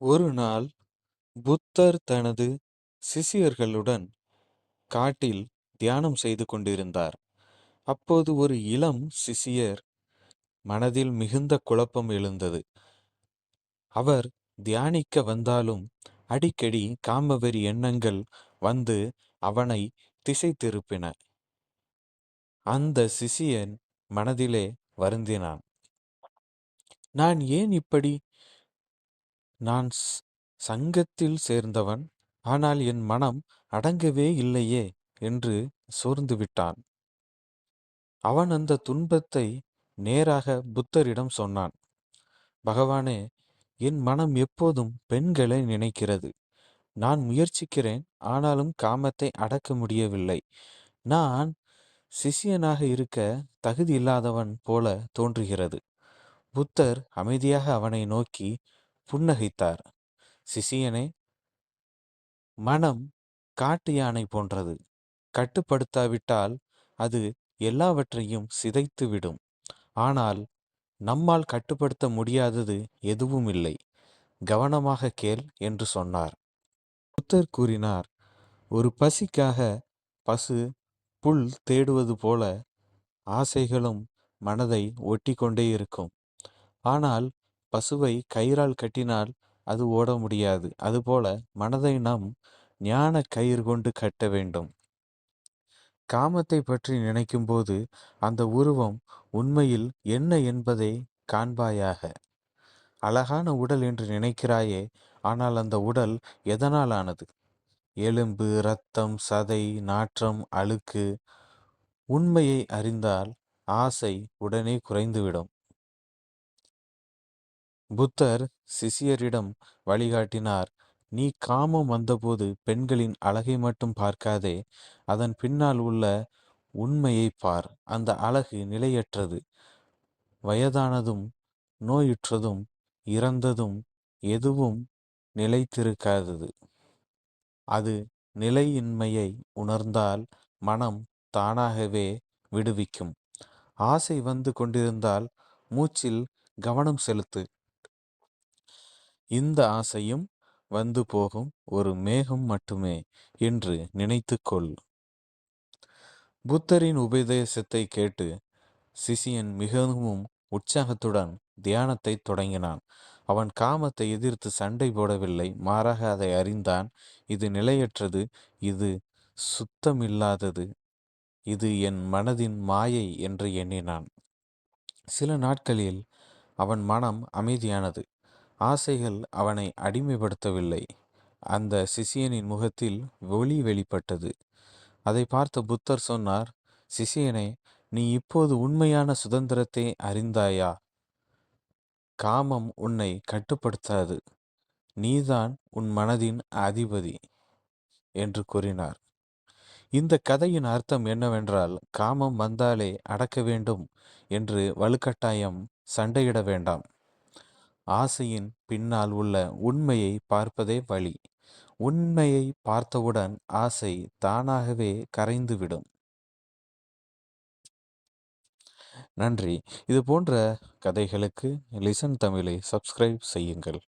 ஒரு நாள் புத்தர் தனது சிசியர்களுடன் காட்டில் தியானம் செய்து கொண்டிருந்தார். அப்போது ஒரு இளம் சிசியர் மனதில் மிகுந்த குழப்பம் எழுந்தது. அவர் தியானிக்க வந்தாலும் அடிக்கடி காமவெறி எண்ணங்கள் வந்து அவனை திசை திருப்பின. அந்த சிஷியன் மனதிலே வருந்தினான். நான் ஏன் இப்படி நான் சங்கத்தில் சேர்ந்தவன் ஆனால் என் மனம் அடங்கவே இல்லையே என்று சோர்ந்து விட்டான். அவன் அந்த துன்பத்தை நேராக புத்தரிடம் சொன்னான். பகவானே என் மனம் எப்போதும் பெண்களை நினைக்கிறது. நான் முயற்சிக்கிறேன் ஆனாலும் காமத்தை அடக்க முடியவில்லை. நான் சிஷ்யனாக இருக்க தகுதி இல்லாதவன் போல தோன்றுகிறது. புத்தர் அமைதியாக அவனை நோக்கி புன்னகைத்தார். சிசியனே மனம் காட்டு யானை போன்றது. கட்டுப்படுத்தாவிட்டால் அது எல்லாவற்றையும் சிதைத்து விடும் ஆனால் நம்மால் கட்டுப்படுத்த முடியாதது எதுவும் இல்லை. கவனமாக கேள் என்று சொன்னார். புத்தர் கூறினார் ஒரு பசிக்காக பசு புல் தேடுவது போல ஆசைகளும் மனதை ஒட்டி கொண்டே இருக்கும். ஆனால் பசுவை கயிறால் கட்டினால் அது ஓட முடியாது. அதுபோல மனதை நாம் ஞான கயிறு கொண்டு கட்ட வேண்டும். காமத்தை பற்றி நினைக்கும்போது அந்த உருவம் உண்மையில் என்ன என்பதை காண்பாயாக. அழகான உடல் என்று நினைக்கிறாயே ஆனால் அந்த உடல் எதனால் ஆனது எலும்பு இரத்தம் சதை நாற்றம் அழுக்கு உண்மையை அறிந்தால் ஆசை உடனே குறைந்துவிடும். புத்தர் சிஷ்யரிடம் வழிகாட்டினார் நீ காமம் வந்தபோது பெண்களின் அழகை மட்டும் பார்க்காதே அதன் பின்னால் உள்ள உண்மையை பார். அந்த அழகு நிலையற்றது. வயதானதும் நோயுற்றதும் இறந்ததும் எதுவும் நிலைத்திருக்காதது. அது நிலையின்மையை உணர்ந்தால் மனம் தானாகவே விடுவிக்கும். ஆசை வந்து கொண்டிருந்தால் மூச்சில் கவனம் செலுத்து. இந்த ஆசையும் வந்து போகும். ஒரு மேகம் மட்டுமே என்று நினைத்துக்கொள். புத்தரின் உபதேசத்தை கேட்டு சிசியன் மிகவும் உற்சாகத்துடன் தியானத்தை தொடங்கினான். அவன் காமத்தை எதிர்த்து சண்டை போடவில்லை. மாறாக அதை அறிந்தான். இது நிலையற்றது. இது சுத்தமில்லாதது. இது என் மனதின் மாயை என்று எண்ணினான். சில நாட்களில் அவன் மனம் அமைதியானது. ஆசைகள் அவனை அடிமைப்படுத்தவில்லை. அந்த சிசியனின் முகத்தில் ஒளி வெளிப்பட்டது. அதை பார்த்த புத்தர் சொன்னார் சிசியனே நீ இப்போது உண்மையான சுதந்திரத்தை அறிந்தாயா? காமம் உன்னை கட்டுப்படுத்தாது. நீதான் உன் மனதின் அதிபதி என்று கூறினார். இந்த கதையின் அர்த்தம் என்னவென்றால் காமம் வந்தாலே அடக்க வேண்டும் என்று வலுக்கட்டாயம் சண்டையிட வேண்டாம். ஆசையின் பின்னால் உள்ள உண்மையை பார்ப்பதே வழி. உண்மையை பார்த்தவுடன் ஆசை தானாகவே கரைந்துவிடும். நன்றி. இது போன்ற கதைகளுக்கு லிசன் தமிழை சப்ஸ்கிரைப் செய்யுங்கள்.